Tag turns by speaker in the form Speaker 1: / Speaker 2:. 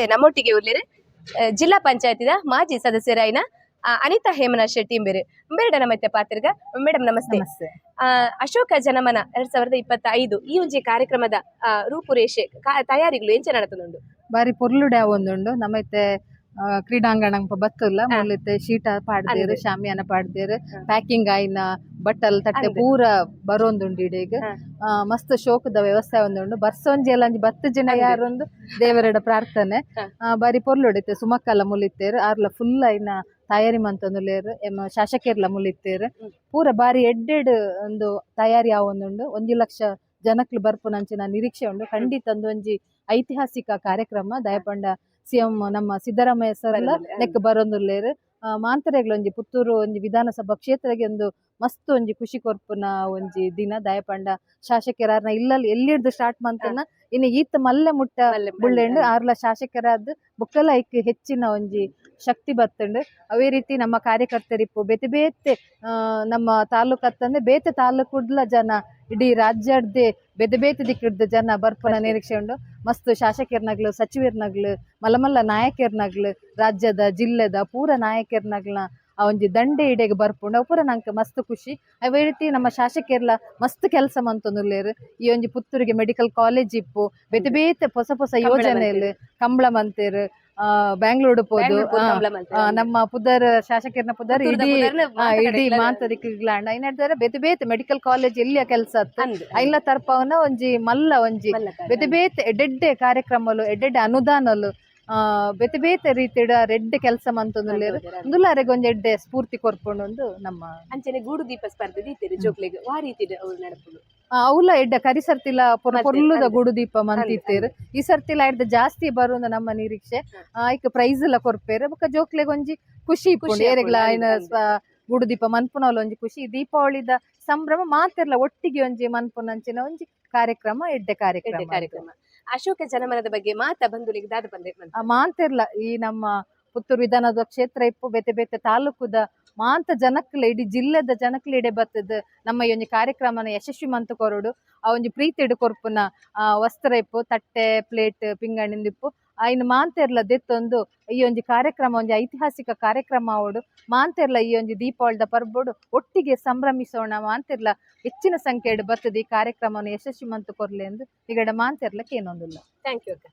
Speaker 1: ಮತ್ತೆ ನಮ್ಮೊಟ್ಟಿಗೆ ಉರ್ಲಿರು ಜಿಲ್ಲಾ ಪಂಚಾಯತಿದ ಮಾಜಿ ಸದಸ್ಯರಾಯಿನ ಅನಿತಾ ಹೇಮನ ಶೆಟ್ಟಿ ಬೇರೆ ಬೇಡ ನಮ್ಮತ್ತೆ ಪಾತ್ರಿಗ. ಮೇಡಮ್ ನಮಸ್ತೆ. ಅಶೋಕ ಜನಮನ ಎರಡ್ ಸಾವಿರದ ಇಪ್ಪತ್ತ ಐದು ಈ ಒಂಜಿ ಕಾರ್ಯಕ್ರಮದ ರೂಪುರೇಷೆ ತಯಾರಿಗಳು ಎಂಚ ನಡತುಂಡು
Speaker 2: ಬಾರಿ ಪೊರ್ಲುಡೆ ಒಂದುಂಡು. ನಮ್ಮೈತೆ ಆ, ಕ್ರೀಡಾಂಗಣ ಬತ್ತಲ್ಲ ಮುಲ್ಲಿತ್ತೆ ಶೀಟ ಪಾಡ್ದೇರು. ಶಾಮಿಯಾನ ಪಾಡ್ದೇರು ಪ್ಯಾಕಿಂಗ್ ಆಯ್ನ ಬಟ್ಟಲ್ ತಟ್ಟೆ. ಪೂರ ಬರೋಂದುಂಡು ಇಡೀಗ ಮಸ್ತ್ ಶೋಕದ ವ್ಯವಸ್ಥೆ ಒಂದುಂಡು. ಬರ್ಸೊಂಜಿ ಎಲ್ಲ ಬತ್ತು ಜನ. ಯಾರೊಂದು ದೇವರಡ ಪ್ರಾರ್ಥನೆ. ಬಾರಿ ಪೊರ್ಲುಡಿತ್ತೆ ಸುಮಕ್ಕಲ್ಲ ಮುಲ್ಲಿತ್ತೇರು ಆರ್ಲ ಫುಲ್ ಐನ ತಯಾರಿ ಮಂತೊಂದುಲೇರು ಎಮ್ಮ ಶಾಸಕರ್ಲ ಮುಲ್ಲಿತ್ತೇರು
Speaker 1: ಹ್ಮ್.
Speaker 2: ಪೂರ ಬಾರಿ ಎಡ್ಡೆಡ್ ಒಂದು ತಯಾರಿ ಆವೊಂದುಂಡು ಒಂಜಿ ಲಕ್ಷ ಜನಕ್ಲು ಬರ್ಪುನಂಚಿನ ನಿರೀಕ್ಷೆ ಉಂಡು. ಖಂಡಿತ ಒಂದು ಒಂಜಿ ಐತಿಹಾಸಿಕ ಕಾರ್ಯಕ್ರಮ. ದಯಪಂಡ ಸಿಎಂ ನಮ್ಮ ಸಿದ್ದರಾಮಯ್ಯ ಸರ್
Speaker 1: ಎಲ್ಲ
Speaker 2: ಲೆಕ್ಕ ಬರೋಂದುಲ್ಲೇರು ಮಾಂತರೆಗ್ಲ ಒಂಜಿ ಪುತ್ತೂರು ಒಂಜಿ ವಿಧಾನಸಭಾ ಕ್ಷೇತ್ರಗೆ ಒಂದು ಮಸ್ತ್ ಒಂಜಿ ಖುಷಿ ಕೊರ್ಪುನ ಒಂಜಿ ದಿನ ದಯಪಂಡ ಶಾಸಕರಾರ್ನ ಇಲ್ಲಲ್ಲಿ ಎಲ್ಲಿಡ್ದು ಸ್ಟಾರ್ಟ್ ಮಂತನ ಇನ್ನು ಈತ ಮಲ್ಲೆ ಮುಟ್ಟ ಬುಳ್ಳೆಂಡು. ಆರ್ಲ ಶಾಸಕರಾದ್ ಬುಕ್ಕಲ ಐಕ್ ಹೆಚ್ಚಿನ ಒಂಜಿ ಶಕ್ತಿ ಬತ್ತುಂಡು. ಅವೇ ರೀತಿ ನಮ್ಮ ಕಾರ್ಯಕರ್ತರಿಪ್ಪು ಬೇತೆ ಬೇತೆ ನಮ್ಮ ತಾಲೂಕು ಅತ್ತಂದ್ರೆ ಬೇತೆ ತಾಲೂಕುಡ್ಲ ಜನ ಇಡೀ ರಾಜ್ಯಡ್ದೆ ಬೇತೆ ಬೇತೆ ದಿಕ್ಕಿಡ್ದ ಜನ ಬರ್ಪನ ನಿರೀಕ್ಷೆ ಉಂಡು. ಮಸ್ತ್ ಶಾಸಕರ್ನಗ್ಲು ಸಚಿವರ್ನಗ್ಲು ಮಲ್ಲ ಮಲ್ಲ ನಾಯಕರ್ನಗ್ಲು ರಾಜ್ಯದ ಜಿಲ್ಲೆದ ಪೂರ ನಾಯಕರ್ನಗ್ಲ ಆ ಒಂಜಿ ದಂಡೆ ಇಡೆಗ್ ಬರ್ಪುಂಡು. ಅವು ಪೂರ ನಂಗೆ ಮಸ್ತ್ ಖುಷಿ. ಅವೇ ರೀತಿ ನಮ್ಮ ಶಾಸಕರ್ಲ ಮಸ್ತ್ ಕೆಲಸ ಮಂತೊಂದುಲ್ಲೇರು. ಈ ಒಂಜಿ ಪುತ್ತೂರಿಗೆ ಮೆಡಿಕಲ್ ಕಾಲೇಜ್ ಇಪ್ಪು. ಬೇತೆ ಬೇತೆ ಹೊಸ ಹೊಸ ಯೋಜನೆಯಲ್ಲಿ ಕಂಬಳ ಮಂತೇರು. ಆ ಬ್ಯಾಂಗ್ಳೂರ್ ಪೋದು. ನಮ್ಮ ಪುದರ್ ಶಾಸಕರ್ನ ಪುದರ್ ಇಡೀ ಇಡೀ
Speaker 1: ಕಡೆಗ್ಲ
Speaker 2: ಮಾಂತರಿಕ್ಲಾಂಡ ಐನಡ್ದಾರೆ ಬೇತೆ ಬೇತೆ ಮೆಡಿಕಲ್ ಕಾಲೇಜ್ ಎಲ್ಲಿಯ ಕೆಲಸ
Speaker 1: ಅಲ್ಲ.
Speaker 2: ಐಲ ತರ್ಪವನ ಒಂಜಿ ಮಲ್ಲ ಒಂಜಿ. ಬೇತೆ ಬೇತೆ ಎಡ್ಡೆಡ್ಡೆ ಕಾರ್ಯಕ್ರಮಲು ಎಡ್ಡೆಡ್ಡೆ ಅನುದಾನಲು ಬೇತೆ ಬೇತೆ ರೀತಿಡ ರೆಡ್ಡೆ ಕೆಲಸ ಮಂತೊಂದುಲ್ಲೆ
Speaker 1: ದುಲ್ಲಾರೆಗ್
Speaker 2: ದುಲಾರೆಗ್ ಒಂಜಿ ಎಡ್ಡೆ ಸ್ಫೂರ್ತಿ ಕೊರ್ಪುಂಡು ನಮ್ಮ
Speaker 1: ಅಂಚನೆ ಗೂಡು ದೀಪ ಸ್ಪರ್ಧೆ ದೀತಿರು ಜೋಕ್ಲೆಗ್ ವಾ ರೀತಿ ಅವ್ರು ನಡಪುಡು
Speaker 2: ಆ, ಅವ್ಲ ಎಡ್ಡ ಕರಿ ಸರ್ತಿಲ ಪೊರ್ಲುದ. ಗುಡು ದೀಪ ಮಂತಿತ್ತೇರು ಈ ಸರ್ತಿಲ ಎಡ್ದ ಜಾಸ್ತಿ ಬರುಂದ ನಮ್ಮ ನಿರೀಕ್ಷೆ. ಐಕ್ ಪ್ರೈಸ್ ಎಲ್ಲ ಕೊರ್ಪೇರು. ಬೊಕ ಜೋಕ್ಲೆಗ್ ಒಂಜಿ ಖುಷಿ ಏರೆಗ್ಲ ಐನ ಗುಡು ದೀಪ ಮನ್ಪುನವಲ ಒಂಜಿ ಖುಷಿ. ದೀಪಾವಳಿದ ಸಂಭ್ರಮ ಮಾತೆರ್ಲ ಒಟ್ಟಿಗೆ ಒಂಜಿ ಮನ್ಪುನಂಚಿನ ಒಂಜಿ ಕಾರ್ಯಕ್ರಮ ಎಡ್ಡೆ
Speaker 1: ಎಡ್ಡೆ
Speaker 2: ಕಾರ್ಯಕ್ರಮ
Speaker 1: ಕಾರ್ಯಕ್ರಮ. ಅಶೋಕ ಜನಮನದ ಬಗ್ಗೆ ಮಾತ ಬಂದು ದಾದ ಬಂದೆ
Speaker 2: ಮಾಂತಿರ್ಲ, ಈ ನಮ್ಮ ಪುತ್ತೂರು ವಿಧಾನದ ಕ್ಷೇತ್ರ ಇಪ್ಪು ಬೇತೆ ಬೇತೆ ತಾಲೂಕುದ ಮಾಂತ ಜನಕ್ಲೆ, ಇಡೀ ಜಿಲ್ಲೆದ ಜನಕ್ಲ ಇಡೆ ಬತ್ತದ ನಮ್ಮ ಈ ಒಂದು ಕಾರ್ಯಕ್ರಮನ ಯಶಸ್ವಿ ಮಂತ್ ಕೊರಡು ಆ ಒಂದು ಪ್ರೀತಿ ಕೊರ್ಪುನ ವಸ್ತ್ರ ಇಪ್ಪು, ತಟ್ಟೆ, ಪ್ಲೇಟ್, ಪಿಂಗಣಿಂದ ಐನ್ ಮಾಂತೆರ್ಲ ದೆತ್ತೊಂದು, ಈ ಒಂಜಿ ಕಾರ್ಯಕ್ರಮ ಒಂಜಿ ಐತಿಹಾಸಿಕ ಕಾರ್ಯಕ್ರಮ ಆವೊಡು ಮಾಂತೆರ್ಲ ಈ ಒಂಜಿ ದೀಪಾವಳಿದ ಪರ್ಬೋಡು ಒಟ್ಟಿಗೆ ಸಂಭ್ರಮಿಸೋಣ ಮಾಂತೆರ್ಲ. ಹೆಚ್ಚಿನ ಸಂಖ್ಯೆಡ್ ಬರ್ತದೆ ಈ ಕಾರ್ಯಕ್ರಮವನ್ನು ಯಶಸ್ವಿ ಮಂತ್ ಕೊರ್ಲೆ ಎಂದು ಈಗಡ ಮಾಂತೆರ್ಲ ಕೇನೊಂದುಲ್ಲ
Speaker 1: ಥ್ಯಾಂಕ್ ಯು ಅಕ್ಕ